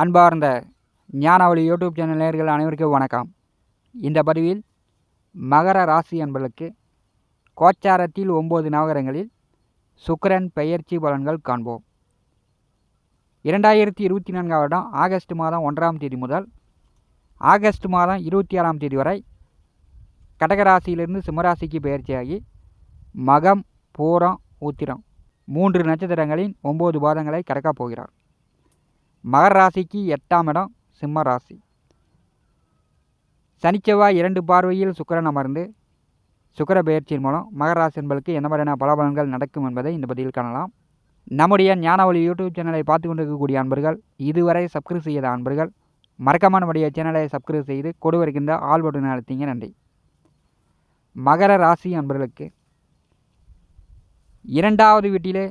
அன்பார்ந்த ஞானவழி YouTube channel நேர்கள் அனைவருக்கும் வணக்கம். இந்த பதிவில் மகர ராசி என்பதற்கு கோச்சாரத்தில் ஒம்பது நவகரங்களில் சுக்கரன் பெயர்ச்சி பலன்கள் காண்போம். இரண்டாயிரத்தி இருபத்தி நான்காம் வருடம் ஆகஸ்ட் மாதம் ஒன்றாம் தேதி முதல் ஆகஸ்ட் மாதம் இருபத்தி ஆறாம் தேதி வரை கடகராசியிலிருந்து சிம்மராசிக்கு பெயர்ச்சியாகி மகம் பூரம் உத்திரம் மூன்று நட்சத்திரங்களின் ஒம்பது பாதங்களை கடக்கப் போகிறார். மகர ராசிக்கு எட்டாம் இடம் சிம்ம ராசி. சனிச்செவ்வாய் இரண்டு பார்வையில் சுக்கரன் அமர்ந்து சுக்கர பயிற்சியின் மூலம் மகர ராசி என்பதற்கு என்ன மாதிரியான பலபலன்கள் நடக்கும் என்பதை இந்த பதிவில் காணலாம். நம்முடைய ஞானவழி யூடியூப் சேனலை பார்த்து கொண்டிருக்கக்கூடிய அன்பர்கள் இதுவரை சப்ஸ்கிரைப் செய்யாத அன்பர்கள் மறக்காம நம்முடைய சேனலை சப்ஸ்கிரைப் செய்து கொடு வருகின்ற ஆள்பட்டு பட்டன் அழுத்திங்க. நன்றி. மகர ராசி அன்பர்களுக்கு இரண்டாவது வீட்டிலே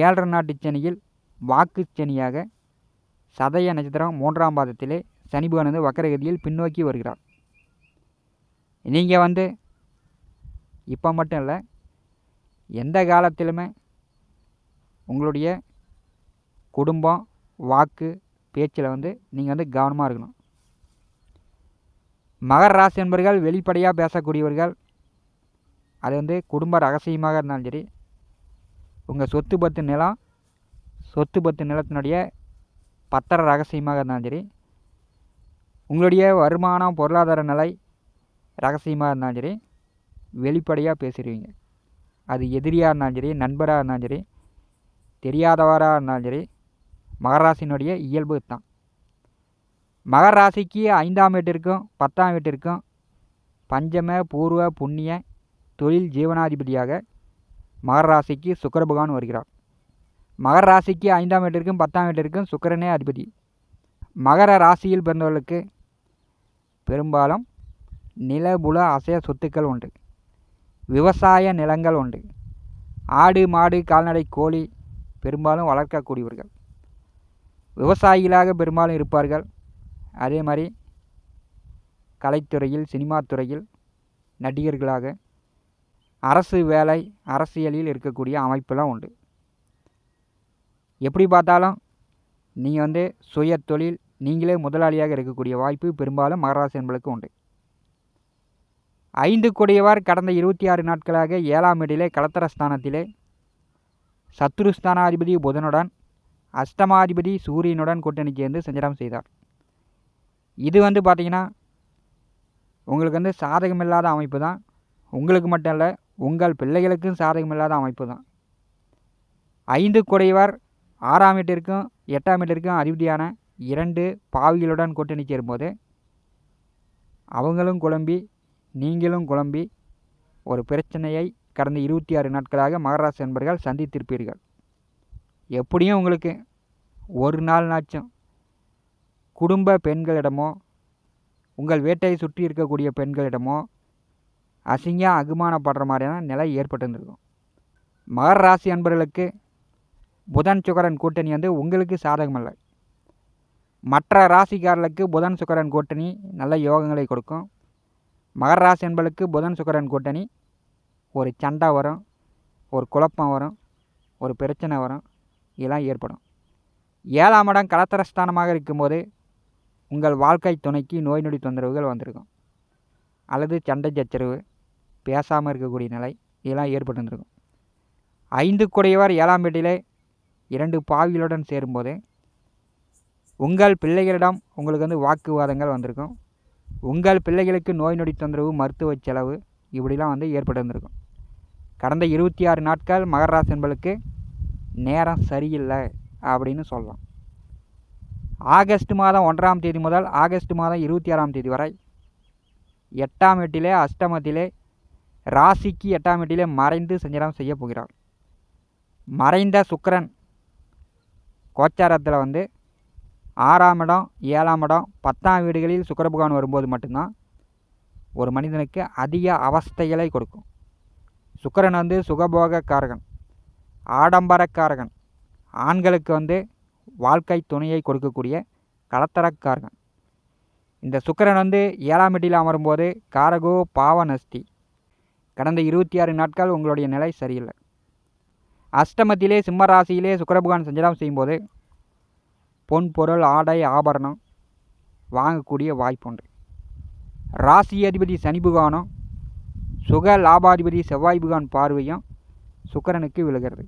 ஏழரை நாட்டு சனியில் வாக்கு சனியாக சதய நட்சத்திரம் மூன்றாம் பாதத்திலே சனி பகவான் வந்து வக்கரகதியில் பின்னோக்கி வருகிறார். நீங்கள் வந்து இப்போ மட்டும் இல்லை எந்த காலத்திலுமே உங்களுடைய குடும்பம் வாக்கு பேச்சில் வந்து நீங்கள் வந்து கவனமாக இருக்கணும். மகர ராசி என்பவர்கள் வெளிப்படையாக பேசக்கூடியவர்கள் அது வந்து குடும்ப ரகசியமாக இருந்தாலும் சரி உங்கள் சொத்து பத்து நிலம் சொத்து பத்து நிலத்தினுடைய பத்திர ரகசியமாக இருந்தாலும் சரி உங்களுடைய வருமானம் பொருளாதார நிலை ரகசியமாக இருந்தாலும் சரி வெளிப்படையாக பேசிடுவீங்க. அது எதிரியாக இருந்தாலும் சரி நண்பராக இருந்தாலும் சரி தெரியாதவராக இருந்தாலும் சரி மகராசினுடைய இயல்பு தான் மகர ராசிக்கு ஐந்தாம் வீட்டிற்கும் பத்தாம் வீட்டிற்கும் பஞ்சம பூர்வ புண்ணிய தொழில் ஜீவனாதிபதியாக மகர ராசிக்கு சுக்கர பகவான் வருகிறார். மகர ராசிக்கு ஐந்தாம் வீட்டிற்கும் பத்தாம் வீட்டிற்கும் சுக்கரனே அதிபதி. மகர ராசியில் பிறந்தவர்களுக்கு பெரும்பாலும் நிலபுல அசைய சொத்துக்கள் உண்டு. விவசாய நிலங்கள் உண்டு. ஆடு மாடு கால்நடை கோழி பெரும்பாலும் வளர்க்கக்கூடியவர்கள். விவசாயிகளாக பெரும்பாலும் இருப்பார்கள். அதே மாதிரி கலைத்துறையில் சினிமா துறையில் நடிகர்களாக அரசு வேலை அரசியலில் இருக்கக்கூடிய அமைப்பெல்லாம் உண்டு. எப்படி பார்த்தாலும் நீங்கள் வந்து சுய தொழில் நீங்களே முதலாளியாக இருக்கக்கூடிய வாய்ப்பு பெரும்பாலும் மகராசி என்பளுக்கு உண்டு. ஐந்து கொடியவர் கடந்த இருபத்தி ஆறு நாட்களாக ஏழாம் இடிலே கலத்தர ஸ்தானத்திலே சத்ருஸ்தானாதிபதி புதனுடன் அஷ்டமாதிபதி சூரியனுடன் கூட்டணி சேர்ந்து சஞ்சாரம் செய்தார். இது வந்து பார்த்திங்கன்னா உங்களுக்கு வந்து சாதகமில்லாத அமைப்பு தான். உங்களுக்கு மட்டும் இல்லை உங்கள் பிள்ளைகளுக்கும் சாதகமில்லாத அமைப்பு தான். ஐந்து குடையவர் ஆறாம் வீட்டிற்கும் எட்டாம் வீட்டிற்கும் அதிபதியான இரண்டு பாவிகளுடன் கூட்டணி சேரும்போது அவங்களும் குழம்பி நீங்களும் குழம்பி ஒரு பிரச்சனையை கடந்த இருபத்தி ஆறு நாட்களாக மகராசி நண்பர்கள் சந்தித்திருப்பீர்கள். எப்படியும் உங்களுக்கு ஒரு நாள் நாச்சும் குடும்ப பெண்களிடமோ உங்கள் வேட்டையை சுற்றி இருக்கக்கூடிய பெண்களிடமோ அசிங்க அகுமானப்படுற மாதிரியான நிலை ஏற்பட்டிருந்திருக்கும். மகர ராசி அன்பர்களுக்கு புதன் சுக்கரன் கூட்டணி வந்து உங்களுக்கு சாதகமல்ல. மற்ற ராசிக்காரர்களுக்கு புதன் சுக்கரன் கூட்டணி நல்ல யோகங்களை கொடுக்கும். மகர ராசி என்பளுக்கு புதன் சுக்கரன் கூட்டணி ஒரு சண்டை வரும் ஒரு குழப்பம் வரும் ஒரு பிரச்சனை வரும் இதெல்லாம் ஏற்படும். ஏழாம் இடம் கலத்தரஸ்தானமாக இருக்கும்போது உங்கள் வாழ்க்கை துணைக்கு நோய் நொடி தொந்தரவுகள் வந்திருக்கும். அல்லது சண்டை சச்சரவு பேசாமல் இருக்கக்கூடிய நிலை இதெல்லாம் ஏற்பட்டுருக்கும் ஐந்து குடையவர் ஏழாம் வீட்டிலே இரண்டு பாவிகளுடன் சேரும்போது உங்கள் பிள்ளைகளிடம் உங்களுக்கு வந்து வாக்குவாதங்கள் வந்திருக்கும். உங்கள் பிள்ளைகளுக்கு நோய் நொடி தொந்தரவு மருத்துவ செலவு இப்படிலாம் வந்து ஏற்பட்டிருந்திருக்கும் கடந்த இருபத்தி ஆறு நாட்கள் மகர என்பளுக்கு நேரம் சரியில்லை அப்படின்னு சொல்லலாம். ஆகஸ்ட் மாதம் ஒன்றாம் தேதி முதல் ஆகஸ்ட் மாதம் இருபத்தி ஆறாம் தேதி வரை எட்டாம் வீட்டிலே அஷ்டமத்திலே ராசிக்கு எட்டாம் எட்டிலே மறைந்து செஞ்சிடம் செய்ய போகிறார். மறைந்த சுக்கரன் கோச்சாரத்தில் வந்து ஆறாம் இடம் ஏழாம் இடம் பத்தாம் வீடுகளில் சுக்கர பகவான் வரும்போது மட்டும்தான் ஒரு மனிதனுக்கு அதிக அவஸ்தைகளை கொடுக்கும். சுக்கரன் வந்து சுகபோக காரகன் ஆடம்பரக்காரகன் ஆண்களுக்கு வந்து வாழ்க்கை துணையை கொடுக்கக்கூடிய கலத்தரக்காரகன் இந்த சுக்கரன் வந்து ஏழாம் வீட்டில் அமரும்போது காரகோ பாவநஸ்தி கடந்த இருபத்தி ஆறு நாட்கள் உங்களுடைய நிலை சரியில்லை. அஷ்டமத்திலே சிம்ம ராசியிலே சுக்கரபகவான் சஞ்சாரம் செய்யும்போது பொன் பொருள் ஆடை ஆபரணம் வாங்கக்கூடிய வாய்ப்பு உண்டு. ராசி அதிபதி சனி புகானும் சுக லாபாதிபதி செவ்வாய் புகான் பார்வையும் சுக்கரனுக்கு விழுகிறது.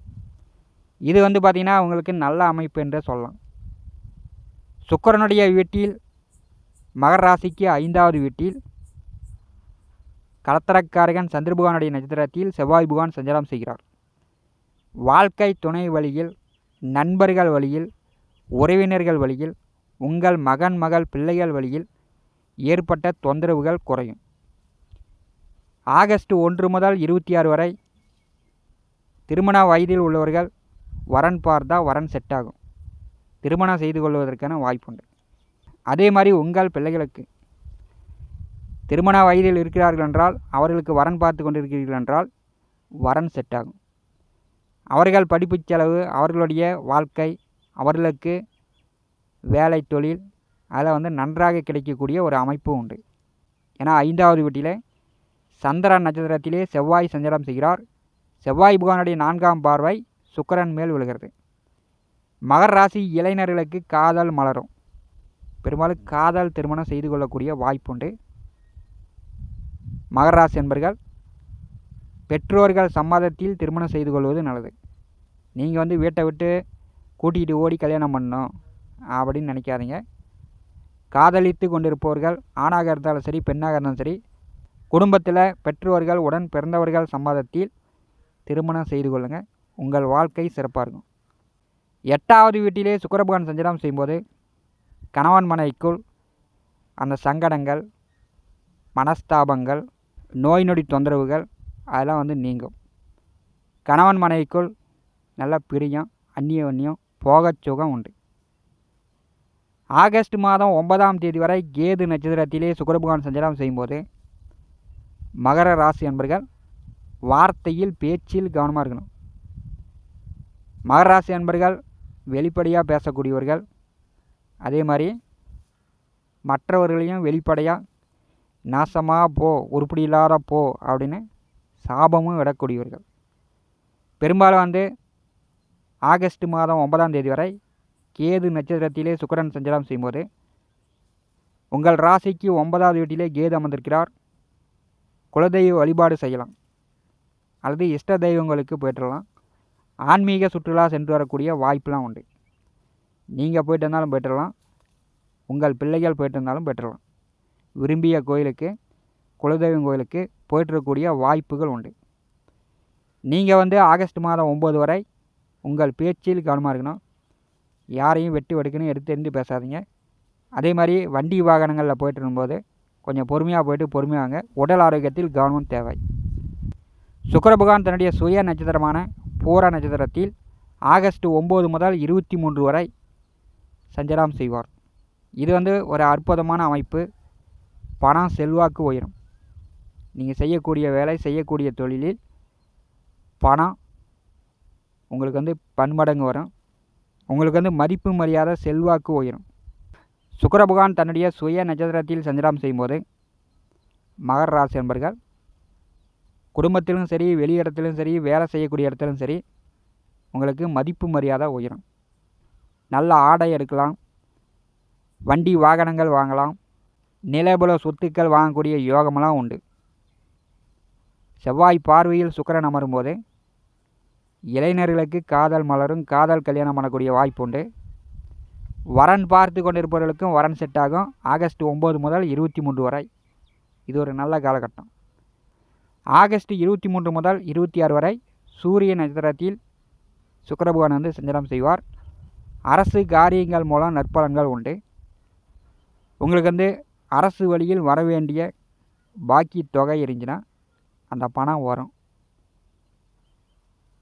இது வந்து பார்த்திங்கன்னா உங்களுக்கு நல்ல அமைப்பு என்றே சொல்லலாம். சுக்கரனுடைய வீட்டில் மகர ராசிக்கு ஐந்தாவது வீட்டில் கலத்தரக்காரகன் சந்திரபுகானுடைய நட்சத்திரத்தில் செவ்வாய் புகான் சஞ்சாரம் செய்கிறார். வாழ்க்கை துணை வழியில் நண்பர்கள் வழியில் உறவினர்கள் வழியில் உங்கள் மகன் மகள் பிள்ளைகள் வழியில் ஏற்பட்ட தொந்தரவுகள் குறையும். ஆகஸ்ட் ஒன்று முதல் இருபத்தி ஆறு வரை திருமண வயதில் உள்ளவர்கள் வரன் பார்த்தா வரன் செட் ஆகும் திருமணம் செய்து கொள்வதற்கான வாய்ப்புண்டு. அதே மாதிரி உங்கள் பிள்ளைகளுக்கு திருமண வயதில் இருக்கிறார்கள் என்றால் அவர்களுக்கு வரன் பார்த்து கொண்டிருக்கிறீர்கள் என்றால் வரன் செட் ஆகும் அவர்கள் படிப்பு செலவு அவர்களுடைய வாழ்க்கை அவர்களுக்கு வேலை தொழில் அதில் வந்து நன்றாக கிடைக்கக்கூடிய ஒரு அமைப்பு உண்டு. ஏன்னா ஐந்தாவது வீட்டில் சந்திரன் நட்சத்திரத்திலே செவ்வாய் சஞ்சாரம் செய்கிறார். செவ்வாய் புகானுடைய நான்காம் பார்வை சுக்கரன் மேல் விழுகிறது. மகர ராசி இளைஞர்களுக்கு காதல் மலரும். பெரும்பாலும் காதல் திருமணம் செய்து கொள்ளக்கூடிய வாய்ப்புண்டு மகர ராசி என்பர்கள் பெற்றோர்கள் சம்மதத்தில் திருமணம் செய்து கொள்வது நல்லது. நீங்கள் வந்து வீட்டை விட்டு கூட்டிகிட்டு ஓடி கல்யாணம் பண்ணணும் அப்படின்னு நினைக்காதீங்க. காதலித்து கொண்டிருப்பவர்கள் ஆணாக இருந்தாலும் சரி பெண்ணாக இருந்தாலும் சரி குடும்பத்தில் பெற்றோர்கள் உடன் பிறந்தவர்கள் சம்மதத்தில் திருமணம் செய்து கொள்ளுங்கள் உங்கள் வாழ்க்கை சிறப்பாக இருக்கும். எட்டாவது வீட்டிலே சுக்கரபகவான் சஞ்சலம் செய்யும்போது கணவன் மனைவிக்குள் அந்த சங்கடங்கள் மனஸ்தாபங்கள் நோய் நொடி தொந்தரவுகள் அதெல்லாம் வந்து நீங்கும். கணவன் மனைவிக்குள் நல்ல பிரியம் அந்நியோன்யம் போகச் சுகம் உண்டு. ஆகஸ்ட் மாதம் ஒன்பதாம் தேதி வரை கேது நட்சத்திரத்திலே சுக்கரபகவான் சஞ்சாரம் செய்யும்போது மகர ராசி என்பர்கள் வார்த்தையில் பேச்சில் கவனமாக இருக்கணும். மகர ராசி அன்பர்கள் வெளிப்படையாக பேசக்கூடியவர்கள் அதே மாதிரி மற்றவர்களையும் வெளிப்படையாக நாசமாக போ உருப்படி இல்லாத போ அப்படின்னு சாபமும் விடக்கூடியவர்கள். பெரும்பாலும் வந்து ஆகஸ்ட் மாதம் ஒன்பதாம் தேதி வரை கேது நட்சத்திரத்திலே சுக்கரன் சஞ்சலம் செய்யும்போது உங்கள் ராசிக்கு ஒன்பதாவது வீட்டிலே கேது அமர்ந்திருக்கிறார். குலதெய்வ வழிபாடு செய்யலாம். அல்லது இஷ்ட தெய்வங்களுக்கு போயிட்டுலாம் ஆன்மீக சுற்றுலா சென்று வரக்கூடிய வாய்ப்பெலாம் உண்டு. நீங்கள் போயிட்டு இருந்தாலும் போயிட்டுலாம் உங்கள் பிள்ளைகள் போயிட்டு இருந்தாலும் போயிட்டுலாம் விரும்பிய கோயிலுக்கு குலதெய்வம் கோயிலுக்கு போயிட்டுருக்கக்கூடிய வாய்ப்புகள் உண்டு. நீங்கள் வந்து ஆகஸ்ட் மாதம் ஒம்பது வரை உங்கள் பேச்சில் கவனமாக இருக்கணும். யாரையும் வெட்டி வெடுக்குன்னு எடுத்து எரிந்து பேசாதீங்க. அதே மாதிரி வண்டி வாகனங்களில் போயிட்டு இருக்கும்போது கொஞ்சம் பொறுமையாக போயிட்டு பொறுமையாங்க. உடல் ஆரோக்கியத்தில் கவனம் தேவை. சுக்கர பகவான் தன்னுடைய சுய நட்சத்திரமான பூர நட்சத்திரத்தில் ஆகஸ்ட் ஒம்பது முதல் இருபத்தி மூன்று வரை சஞ்சலம் செய்வார். இது வந்து ஒரு அற்புதமான அமைப்பு. பணம் செல்வாக்கு உயரும். நீங்கள் செய்யக்கூடிய வேலை செய்யக்கூடிய தொழிலில் பணம் உங்களுக்கு வந்து பன்மடங்கு வரும். உங்களுக்கு வந்து மதிப்பு மரியாதை செல்வாக்கு உயரும். சுக்கர பகவான் தன்னுடைய சுய நட்சத்திரத்தில் சஞ்சாரம் செய்யும்போது மகர ராசி என்பர்கள் குடும்பத்திலும் சரி வெளி இடத்துலையும் சரி வேலை செய்யக்கூடிய இடத்துலையும் சரி உங்களுக்கு மதிப்பு மரியாதை உயரும். நல்ல ஆடை எடுக்கலாம் வண்டி வாகனங்கள் வாங்கலாம் நிலபுல சொத்துக்கள் வாங்கக்கூடிய யோகமெல்லாம் உண்டு. செவ்வாய் பார்வையில் சுக்கரன் அமரும்போது இளைஞர்களுக்கு காதல் மலரும் காதல் கல்யாணம் பண்ணக்கூடிய வாய்ப்பு உண்டு. வரன் பார்த்து கொண்டிருப்பவர்களுக்கும் வரன் செட் ஆகும். ஆகஸ்ட் ஒம்பது முதல் இருபத்தி மூன்று வரை. இது ஒரு நல்ல காலகட்டம். ஆகஸ்ட் இருபத்தி மூன்று முதல் இருபத்தி ஆறு வரை சூரிய நட்சத்திரத்தில் சுக்கரபகவான் வந்து சஞ்சலம் செய்வார். அரசு காரியங்கள் மூலம் நற்பலன்கள் உண்டு. உங்களுக்கு வந்து அரசு வழியில் வர வேண்டிய பாக்கி தொகை இருந்துச்சுன்னா அந்த பணம் வரும்.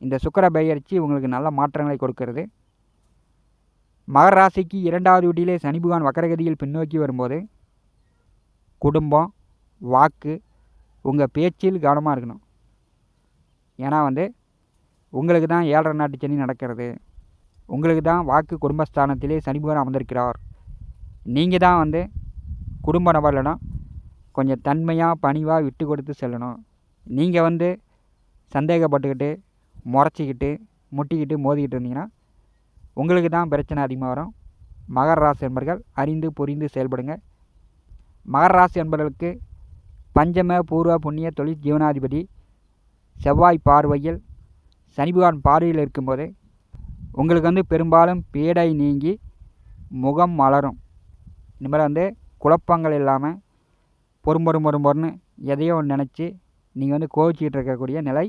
இந்த சுக்கர பெயர்ச்சி உங்களுக்கு நல்ல மாற்றங்களை கொடுக்கிறது. மகர ராசிக்கு இரண்டாவது வீட்டிலே சனி பகவான் வக்கரகதியில் பின்னோக்கி வரும்போது குடும்பம் வாக்கு உங்கள் பேச்சில் கவனமாக இருக்கணும். ஏன்னா வந்து உங்களுக்கு தான் ஏழரை நாட்டு சனி நடக்கிறது. உங்களுக்கு தான் வாக்கு குடும்பஸ்தானத்திலே சனி பகவான் அமர்ந்திருக்கிறார். நீங்கள் தான் வந்து குடும்ப நபர்களிடம் கொஞ்சம் தன்மையாக பணிவாக விட்டு கொடுத்து செல்லணும். நீங்கள் வந்து சந்தேகப்பட்டுக்கிட்டு முறைச்சிக்கிட்டு முட்டிக்கிட்டு மோதிக்கிட்டு இருந்தீங்கன்னா உங்களுக்கு தான் பிரச்சனை அதிகமாக வரும். மகர ராசி என்பர்கள் அறிந்து புரிந்து செயல்படுங்க. மகர ராசி என்பர்களுக்கு பஞ்சம பூர்வ புண்ணிய தொழில் ஜீவனாதிபதி செவ்வாய் பார்வையில் சனி பகவான் பார்வையில் இருக்கும்போது உங்களுக்கு வந்து பெரும்பாலும் பீடை நீங்கி முகம் மலரும். இனிமேல் வந்து குழப்பங்கள் இல்லாமல் பொறுமொரு பொறும் எதையோ ஒன்று நினச்சி நீங்கள் வந்து கோவிச்சிக்கிட்டு இருக்கக்கூடிய நிலை.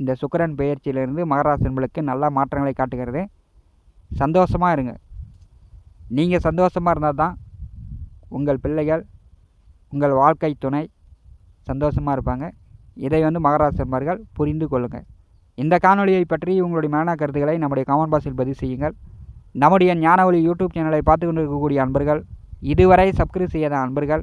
இந்த சுக்கரன் பெயர்ச்சியிலிருந்து மகராசன்களுக்கு நல்ல மாற்றங்களை காட்டுகிறது. சந்தோஷமாக இருங்க. நீங்கள் சந்தோஷமாக இருந்தால் தான் உங்கள் பிள்ளைகள் உங்கள் வாழ்க்கை துணை சந்தோஷமாக இருப்பாங்க. இதை வந்து மகராசி புரிந்து கொள்ளுங்கள் இந்த காணொலியை பற்றி உங்களுடைய மேலான கருத்துக்களை நம்முடைய கமெண்ட் பாக்ஸில் பதிவு செய்யுங்கள். நம்முடைய ஞானவழி யூடியூப் சேனலை பார்த்து கொண்டிருக்கக்கூடிய அன்பர்கள் இதுவரை சப்ஸ்கிரைப் செய்யாத அன்பர்கள்